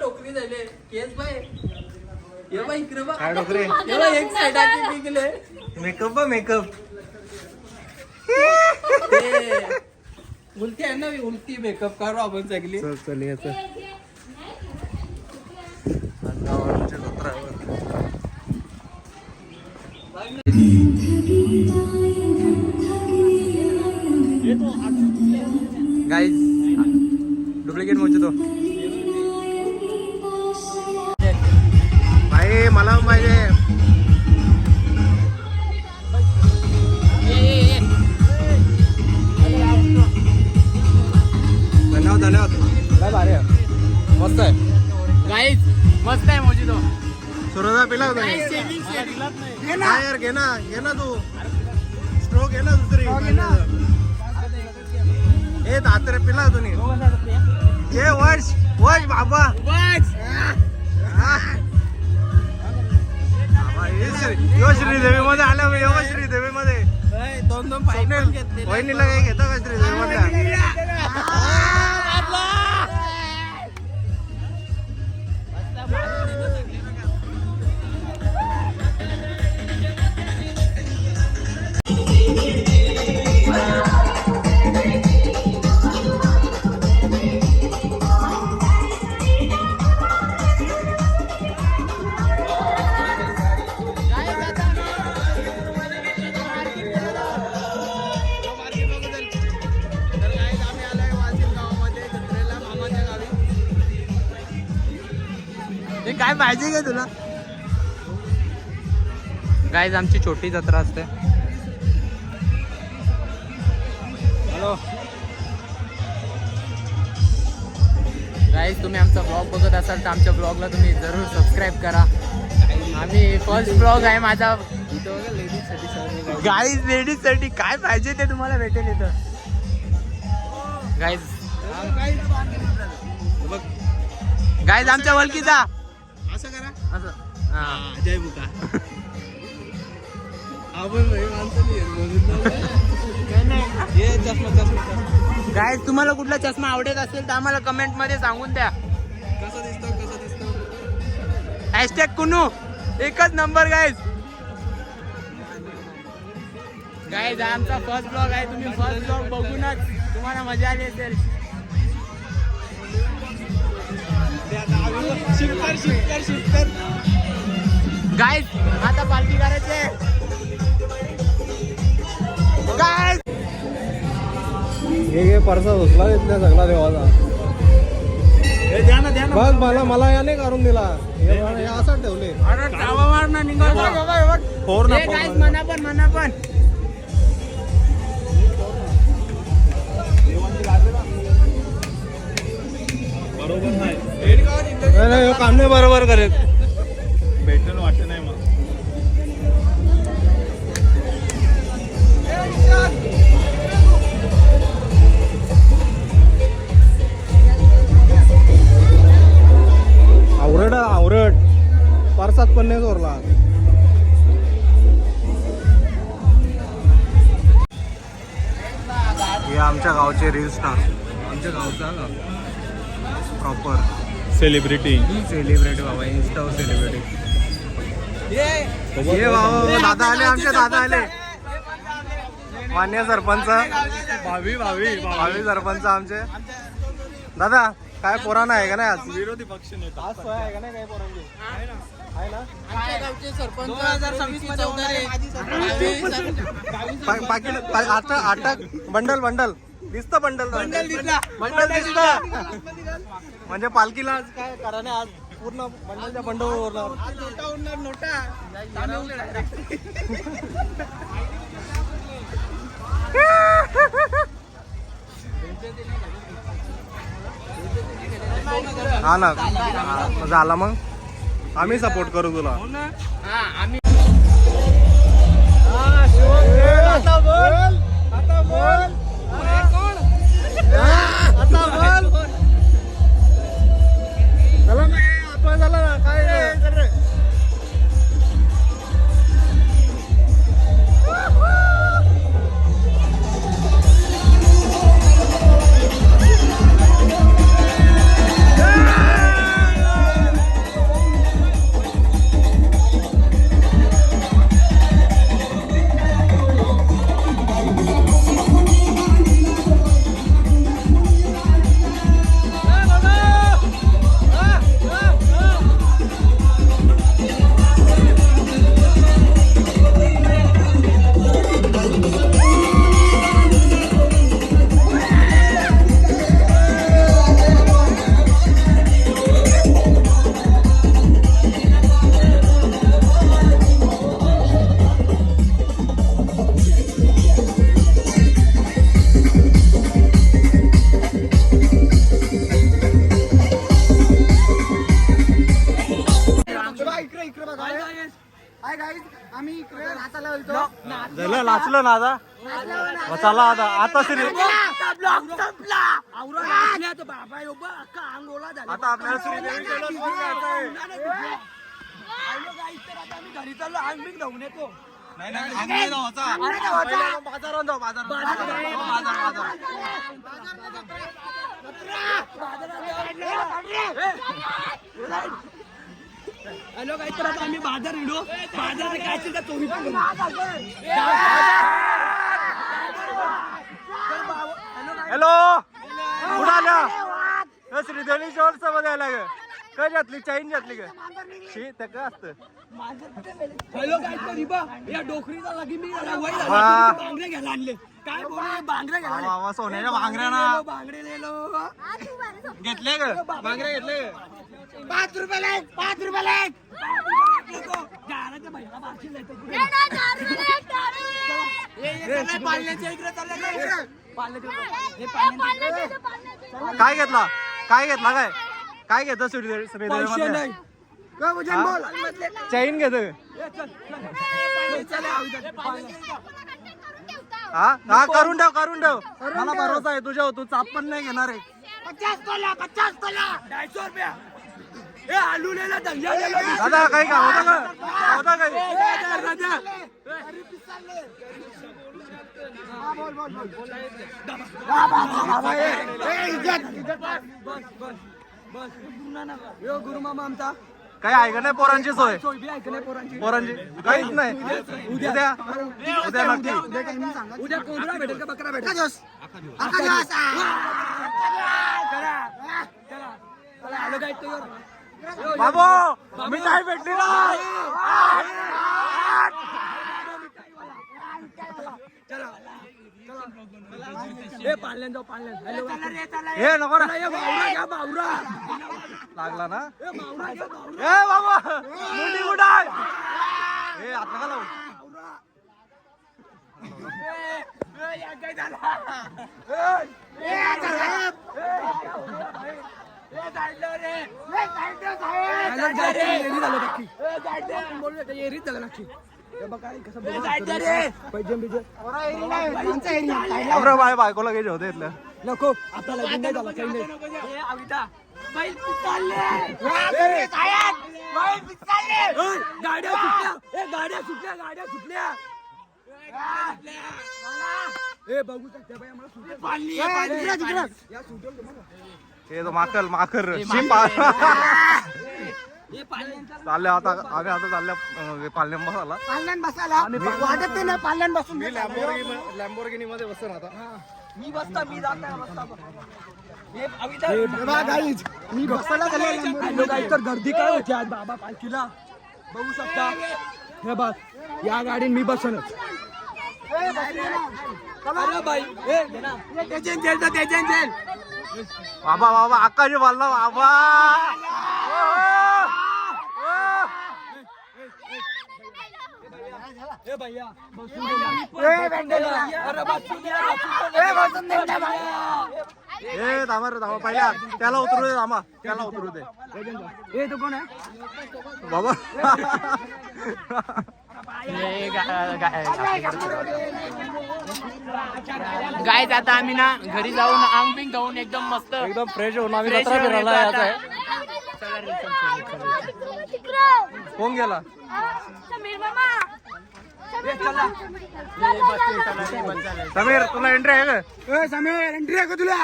टोकरी झाले case by. ये बाई इकडे काय डोकरे. ये एक साइड आधी निघले. मेकअप बा मेकअप उलटी आहे ना उलटी मेकअप करू आपण सगळी. चल चल ये चल. आज गावाच्या जत्रावर. गाईज डुप्लिकेट मोजतो. भाई मला पाहिजे. धन्यवाद धन्यवाद. काय भारी. मस्त आहे. गाईज मस्त आहे सुरजा पिला होता. घे ना. यार घे ना. घे ना तू. स्ट्रोक घे ना दुसरी. ए दातरे पिला तुम्ही? ये वर्ष वर्ष बाबा. श्रीदेवी मध्ये आल्या मी यो श्रीदेवी मध्ये दोन दोन घेतले वहिनीला काही घेता का श्रीदेवी मधल्या काय पाहिजे का तुला? गाईज आमची छोटी जत्रा असते. हॅलो गाईज तुम्ही आमचा ब्लॉग बघत असाल तर आमच्या ब्लॉगला तुम्ही जरूर सबस्क्राईब करा. आम्ही फर्स्ट ब्लॉग आहे माझा. गाईज लेडीजसाठी काय पाहिजे ते तुम्हाला भेटेल इथं? गाईज गाईज आमच्या वलकीचा असं करा. असं. हा जय आपण चष्मा चष्मा काय तुम्हाला कुठला चष्मा आवडत असेल तर आम्हाला कमेंटमध्ये सांगून द्या. कसा दिसतो कसा दिसतो? हॅशटॅग कुनू एकच नंबर गाईज गाईज आमचा फर्स्ट ब्लॉग आहे. तुम्ही फर्स्ट ब्लॉग बघूनच तुम्हाला मजा आली असेल. गाईज आता पालखी करायचे गाईज हे परसा घुसला तिथल्या सगळा देवाचा. बघ मला मला याने करून दिला. असं ठेवले. म्हणा पण म्हणा पण नाही नाही काम नाही बरोबर करेल. भेटलं वाटेल. सेलिब्रिटी सेलिब्रिटी बाबा सेलिब्रिटी ये बाबा दादा आले आमचे दादा आले. मान्य सरपंच. भावी भावी भावी. सरपंच आमचे. दादा काय पोराना आहे का नाही आज? विरोधी पक्ष नेता. आज सोय आहे का नाही काय पोरांची आहे ना? आमच्या गावचे सरपंच बंडल बंडल. दिसत बंडल बंडल बंडल दिसत म्हणजे पालखीला आज काय करा नाही आज? पूर्ण बंडलच्या बंडल हा ना. झाला मग. आम्ही सपोर्ट करू तुला. हा आम्ही आता बोल. आता बोल. ना आता. चला आता. आता श्री. आता आपल्याला श्रीदेवी नाही नाही अंग नाही जावाचा. पहिले मग बाजारात जाऊ बाजार बाजार हॅलो काय तर आता आम्ही बाजार हिडो बाजार काय असेल तर चोरी पण. हॅलो! मध्ये आला ग काय घातली? घातली ग शी ते काय असतं. हॅलो काय तर रिबा या डोकरीचा लगी मी याला वय झाला, वा. तुम्ही बांगडे घ्यायला आणले. काय बोलले बांगडे घ्यायला सोन्याच्या भांगऱ्या ना. बांगडे घेतले ग? भांगऱ्या घेतले ग? पाच रुपयाला एक पाच रुपयाला एक. काय घेतला? काय घेतला काय? काय घेतं. चैन घेत हे, चल, चल. हे, हे. हा? हा करून ठेव करून ठेव. मला भरोसा आहे तुझ्या तू चाप पण नाही घेणार आहे. पचास तोला पचास तोला. ढाईसो रुपया. दादा काही का? होतं का? होतं काही? गुरु मामा आमचा काही ऐका नाही पोरांची सोय? पोरांची? पोरांची काहीच नाही. उद्या. उद्या नक्की. उद्या कोंबडा भेटेल का बकरा भेटेल? बाबू मी काय भेटली ना हे नको ना ए मावरा घ्या मावरा लागला ना ए बाबा मुंडी कुठाय ए आत नका लावू अरे बाय बायकोला घ्यायचे होते इथलं. नको आपल्याला लगीन नाही झालं, काही नाही. गाड्या सुटल्या. ए गाड्या सुटल्या गाड्या सुटल्या. ए बघू शकते बाई आम्हाला सुटेल. या सुटेल तुम्हाला. हे तो माकल माकर शिंपा ए, पाल्यांचा चालले आता आम्ही आता चालल्या पालण्या बसाला पाल्यान बसायला. वाटत नाही पाल्यान बसून मी लॅम्बोर्गिनी मध्ये बसून आता. मी बसता मी जात हे मी बसायला गेलो तर गर्दी काय होती आज? बाबा पालखीला? बघू शकता. हे बघ या गाडीत मी बसनच अरे बाई जेल तर त्याच्यान जेल. बाबा बाबा आकाश बोलला बाबा. ए धामा रे धामा पहिल्या त्याला उतरू दे धामा. त्याला उतरू दे. ए तो कोण आहे बाबा. गाय आता आम्ही ना घरी जाऊन आंग बिंग धावून एकदम मस्त एकदम फ्रेश होऊन आम्ही जत्रा होऊन फिरायला यायचं. आहे कोण गेला? समीर मामा समीर तुला एंट्री आहे का? ए समीर एंट्री आहे का तुला?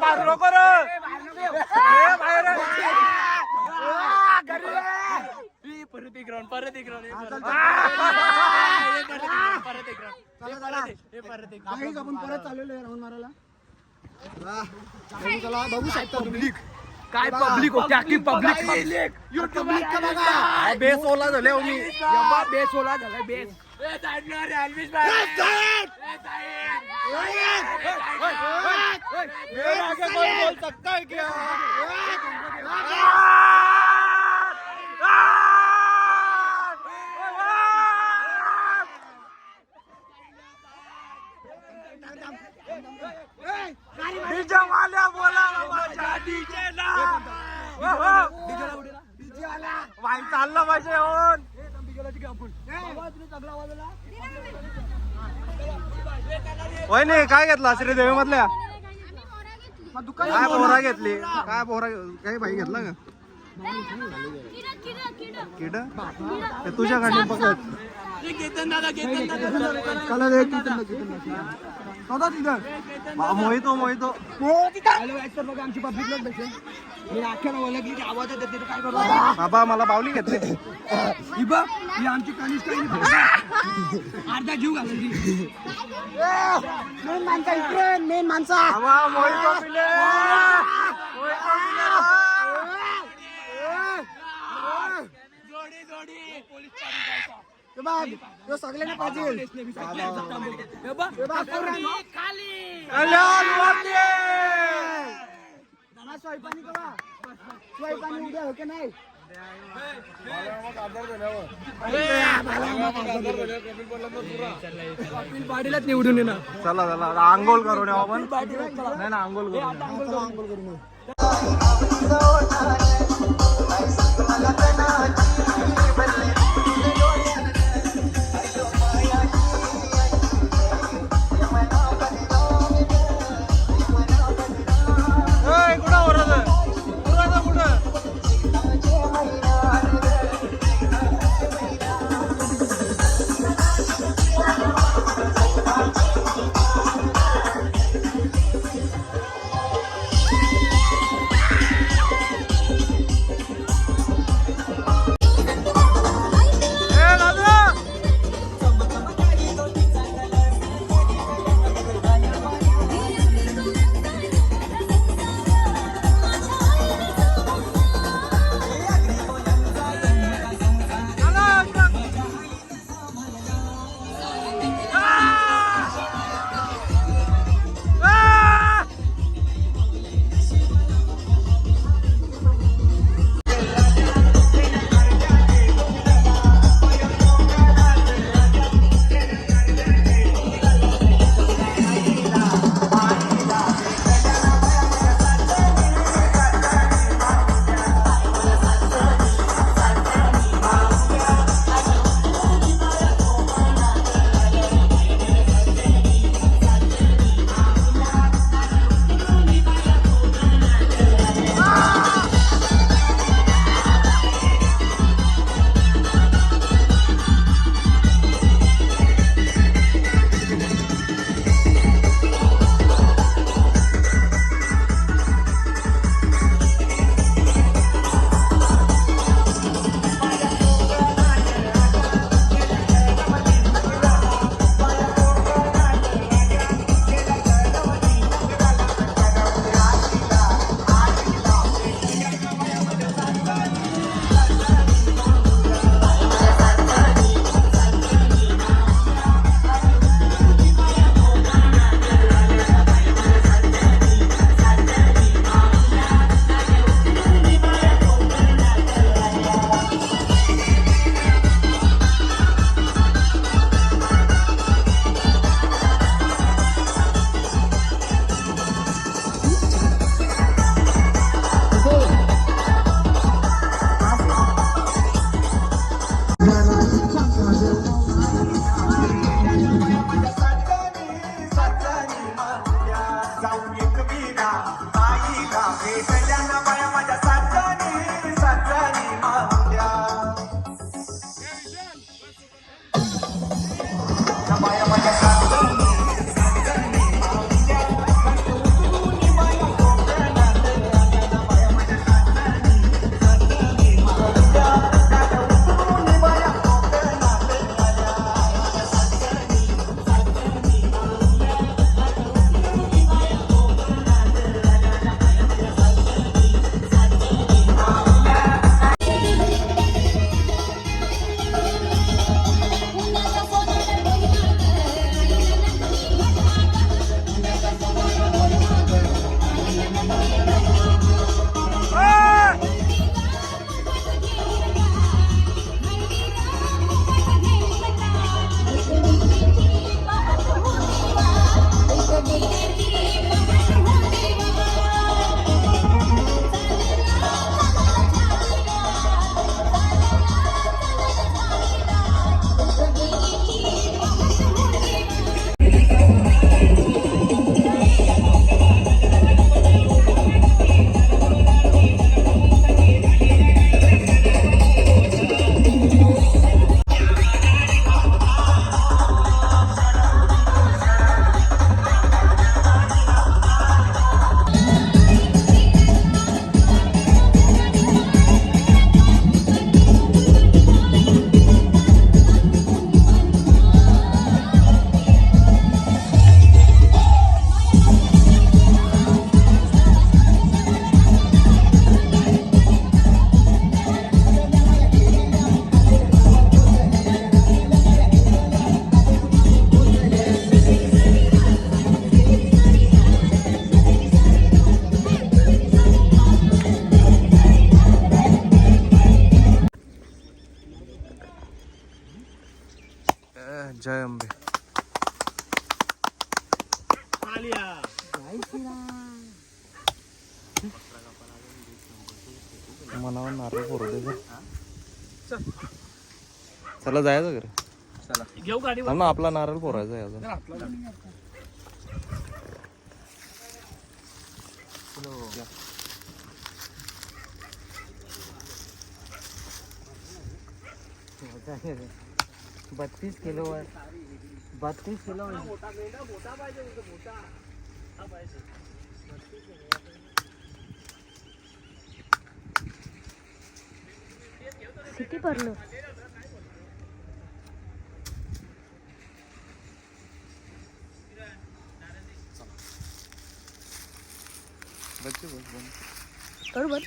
मारू नको रे ए बाहेर ये. ए, परत एक राऊंड परत एक राऊंड परत एक राऊंड हे काही आपण परत चाललेलो आहे राऊंड मारायला. चला बघू शकता पब्लिक काय पब्लिक होती? अख्खी पब्लिक पब्लिक का बघा. बेस ओला झाले हो मी. यब्बा बेस ओला झालाय बेस. मेरे आगे कोई बोल सकता है क्या काय घेतला? श्रीदेवी मधल्या? काय पोहरा घेतली? काय पोहरा काही भाई घेतला का? किड? ते तुझ्याकडे बघत. Mojito mojito. आमची पब्लिक लोक मी अख्ख्या ओळखली की आवाज येते ते काय करतो बाबा मला बावली घेतली. ही बघ ही आमची कनिष्ठ अर्धा जीव घालून मेन माणसा इकडे मेन माणसा. सगळ्यांना पाहिजे. वाद्ये! स्वयंपाणी करा. स्वयंपाणी उद्या हो की नाही? पाटीलच निवडून येणार. चला चला. आंघोळ करून येऊ आपण. नाही ना आंघोळ करून ए, चला जायचं घरी? घेऊ गाडी थांब ना आपला नारळ फोडायचा आहे अजून. बत्तीस किलोवर बत्तीस किलो किती भरलं? बरोबर